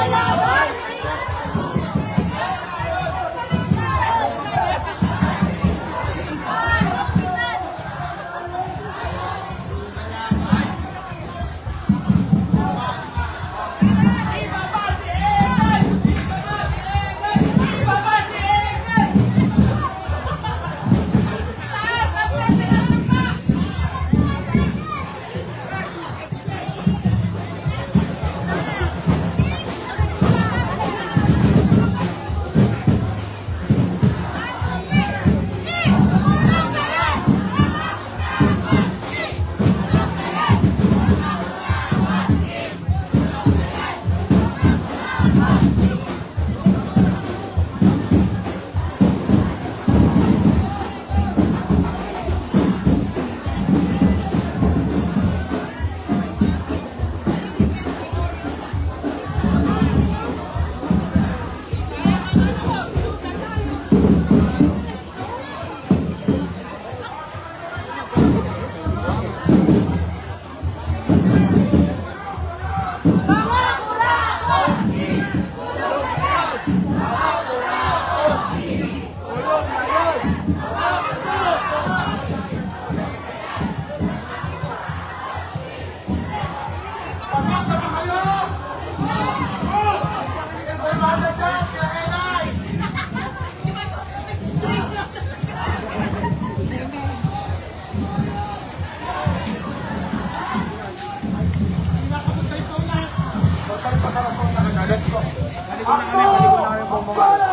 Hola. Balikan na kami, balikan na kami bumabalik.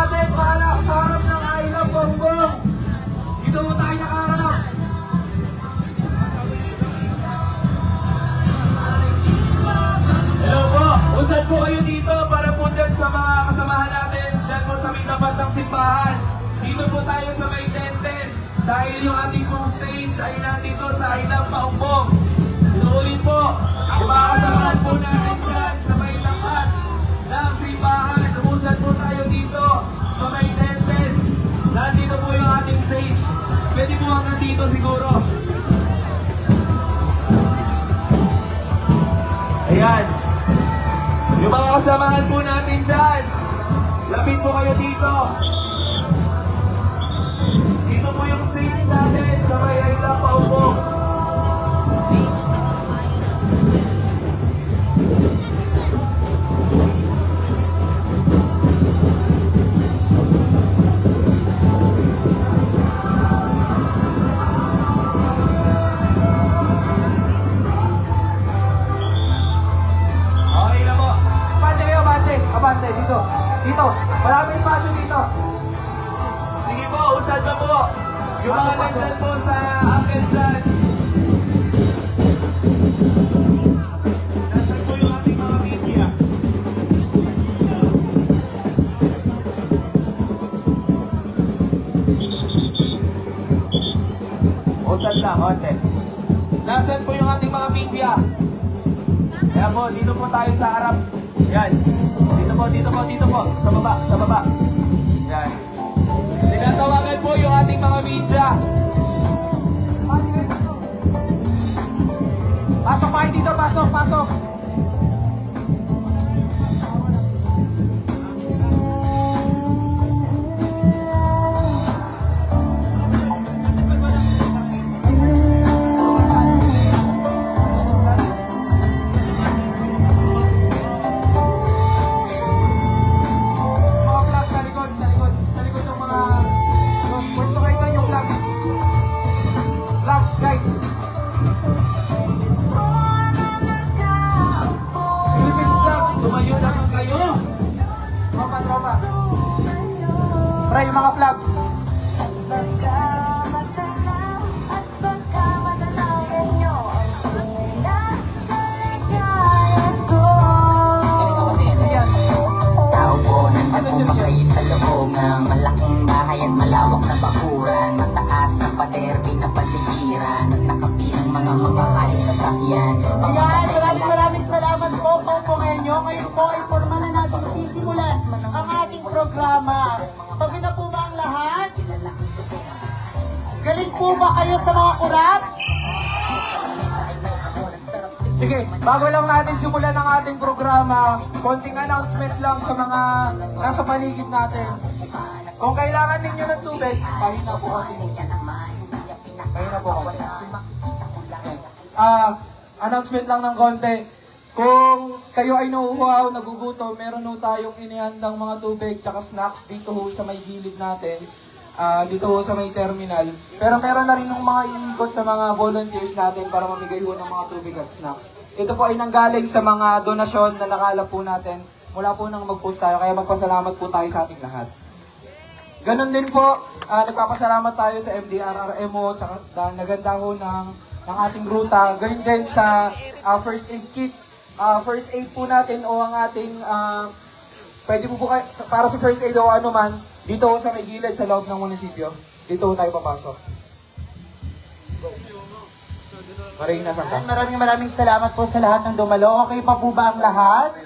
Natin sa, harap- sa harap ng I Love Bongbong. Dito po tayo nakaharap. Hello po! Usad po kayo dito para po dyan sa mga kasamahan natin dyan po sa may tapat ng simbahan. Dito po tayo sa may tenten dahil yung ating pong stage ay nandito dito siguro. Ayan. Yung mga kasamahan po natin dyan, lapit po kayo dito. Dito po yung stage natin sa may Ayla Paupo. Dito po, dito po, dito po. Sa baba, sa baba. Yan. Tinatawagan po yung ating mga media. Pasok pa dito, pasok, pasok. Kumakay sa loob ng malaking bahay at malawak na bakuran Mataas na pader, pinapaligiran At nakapilang mga makakali sa sakyan Ayan, maraming maraming salamat po, Popongenyo. Ngayon po ay formal na natin sisimulan ang ating programa. Po ba kayo sa mga kurap? Sige, bago lang natin simulan ang ating programa, konting announcement lang sa mga nasa paligid natin. Kung kailangan ninyo ng tubig, pahina po konti. Pahina po konti. Ah, announcement lang ng konti. Kung kayo ay nauuhaw, nagugutom, meron ho tayong inihandang mga tubig tsaka snacks dito ho sa may gilid natin. Ah, dito ho sa may terminal. Pero meron na rin ng mga iikot na mga volunteers natin para mamigay ho ng mga tubig at snacks. Ito po ay nanggaling sa mga donasyon na nakalap po natin mula po nang mag-post tayo. Kaya magpasalamat po tayo sa ating lahat. Ganon din po, ah, nagpapasalamat tayo sa MDRRMO, tsaka dahil naganda ho ng, ng ating ruta. Gayon din sa ah, first aid kit. Ah, first aid po natin o ang ating, ah, pwede po po kayo, para sa first aid o ano man, dito ho sa may gilid sa loob ng munisipyo. Dito ho tayo papasok. Marina, saan ka? Ayan, maraming maraming salamat po sa lahat ng dumalo. Okay pa po ba ang lahat?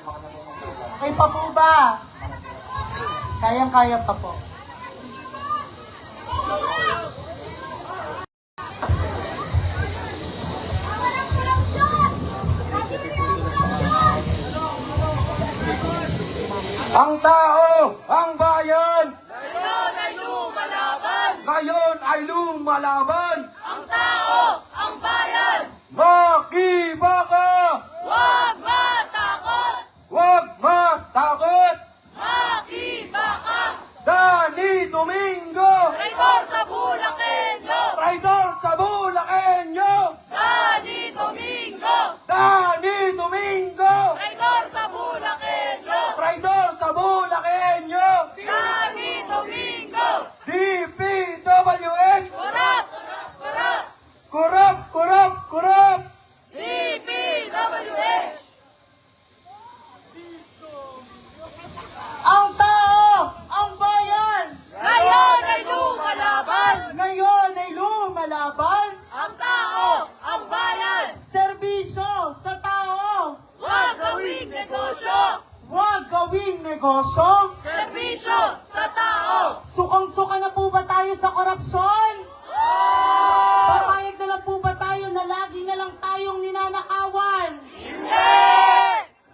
Okay pa po ba? Kayang-kaya pa po. Ang tao, ang bayan, ay! Ngayon ay lumalaban. Ang tao, ang bayan! Makibaka! Huwag matakot! Huwag matakot! Makibaka! Dani Domingo! Traitor sa Bulakenyo! Traidor sa Bulakenyo! Dani Domingo! Dani Domingo! Traitor sa Bulakenyo! Traidor sa Bulakenyo! Dani Domingo! DPWS! Kurap! Kurap! Kurap! Kurap! Kurap! DPWH! Ang tao! Ang bayan! Ngayon ay lumalaban! Ngayon ay lumalaban! Ang tao, ang bayan! Serbisyo sa tao! Huwag gawing negosyo! Huwag gawing negosyo! Serbisyo sa tao! Sukang-suka na po ba tayo sa korupsyon? Papayag na lang po ba tayo na lagi na lang tayong ninanakawan? Hindi!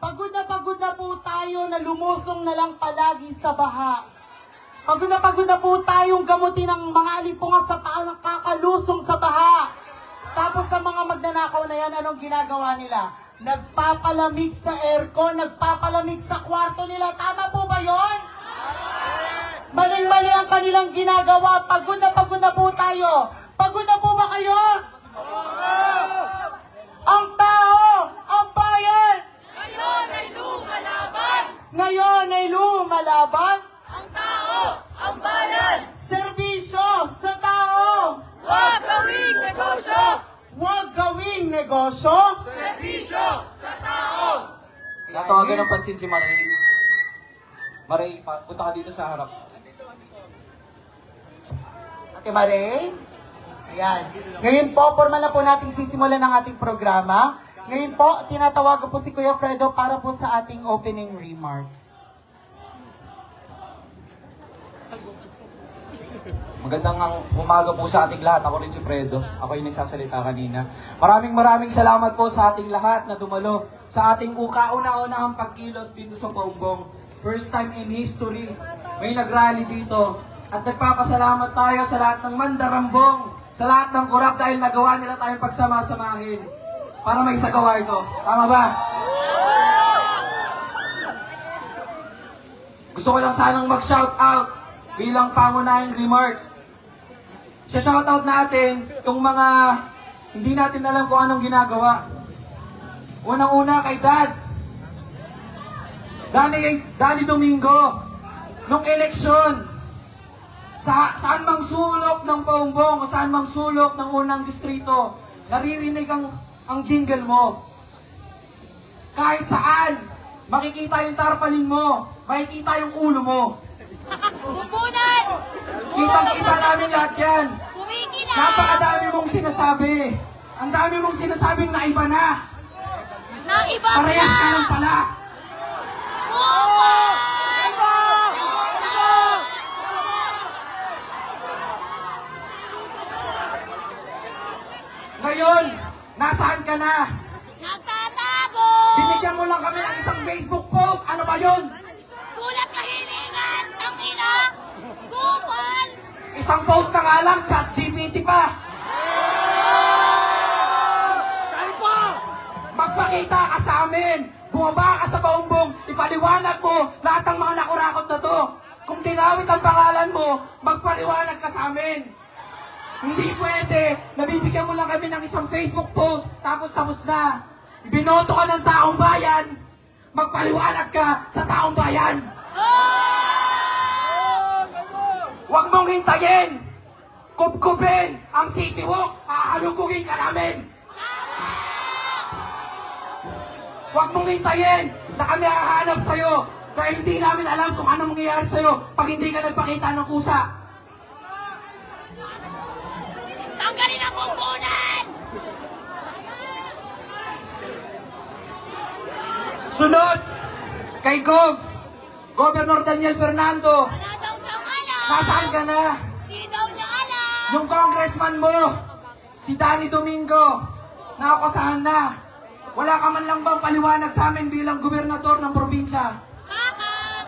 Pagod na pagod na po na lumusong na lang palagi sa baha. Pagod na pagod na po tayong gamutin ng mga alipungan sa tao ng kakalusong sa baha. Tapos sa mga magnanakaw na yan, anong ginagawa nila? Nagpapalamig sa nagpapalamig sa kwarto nila. Tama po ba yon? Maling-mali ang kanilang ginagawa. Pagod na pagod na po tayo. Pagod na po ba kayo? Ang tao, ang bayan, Ngayon ay lumalaban! ngayon ay lumalaban. Ang tao, ang bayan! Serbisyo sa tao. Huwag gawing negosyo! Huwag gawing negosyo. Serbisyo sa tao! Natawagan ng pansin si Maray. Maray, punta ka dito sa harap. Ate Maray? Ayan. Ngayon po, formal na po nating sisimulan ng ating programa. Ngayon po, tinatawagan po si Kuya Fredo para po sa ating opening remarks. Magandang ang umaga po sa ating lahat. Ako rin si Fredo. Ako yung nagsasalita kanina. Maraming maraming salamat po sa ating lahat na dumalo sa ating ukauna-unahang pagkilos dito sa Bongbong. First time in history. May nagrally dito. At nagpapasalamat tayo sa lahat ng mandarambong, sa lahat ng kurap dahil nagawa nila tayong pagsama-samahin para may sagawa ito. Tama ba? Gusto ko lang sanang mag-shout out bilang pangunahing remarks. Sa shoutout natin, yung mga hindi natin alam kung anong ginagawa. Unang-una kay Dad. Danny, Danny Domingo. Nung eleksyon, sa saan mang sulok ng Paumbong o saan mang sulok ng unang distrito, naririnig ang, ang jingle mo. Kahit saan, makikita yung tarpaling mo, makikita yung ulo mo. Bubunan! Kitang-kita namin lahat yan. Kumikina! Napakadami mong sinasabi. Ang dami mong sinasabing na iba na. Na iba Parehas ka lang pala. Kupal! Ngayon, nasaan ka na? Nagtatago! Binigyan mo lang kami ng isang Facebook post. Ano ba yon? Isang post na nga lang, chat GPT pa. Magpakita ka sa amin. Bumaba ka sa baumbong. Ipaliwanag mo lahat ng mga nakurakot na to. Kung tinawit ang pangalan mo, magpaliwanag ka sa amin. Hindi pwede. Nabibigyan mo lang kami ng isang Facebook post, tapos tapos na. Binoto ka ng taong bayan. Magpaliwanag ka sa taong bayan. Huwag mong hintayin. Kubkubin ang City Walk. Aalugugin ka namin. Huwag mong hintayin na kami hahanap sa'yo dahil hindi namin alam kung ano mangyayari sa'yo pag hindi ka nagpakita ng kusa. Tanggalin ang bumbunan! Sunod, kay Gov, Governor Daniel Fernando, Wala daw siyang alam! Nasaan ka na? Hindi daw niya alam! Yung congressman mo, si Danny Domingo, nakakusahan na. Wala ka man lang bang paliwanag sa amin bilang gobernador ng probinsya? Bakit?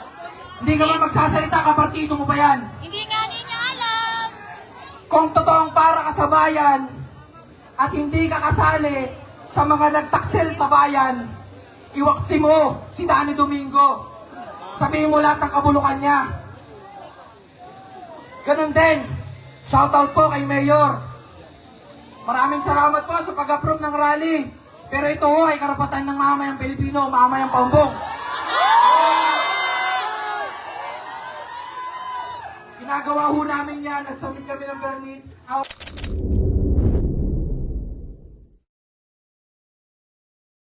Hindi ka man magsasalita, kapartido mo ba yan? Hindi nga niya alam! Kung totoong para ka sa bayan at hindi ka kasali sa mga nagtaksel sa bayan, iwaksi mo si Danny Domingo. Sabihin mo lahat ng kabulukan niya. Ganun din, shoutout po kay Mayor. Maraming salamat po sa pag-approve ng rally. Pero ito ho ay karapatan ng mamayang Pilipino, mamayang paumbong. Ginagawa ho namin yan. Nagsubmit kami ng permit. Out.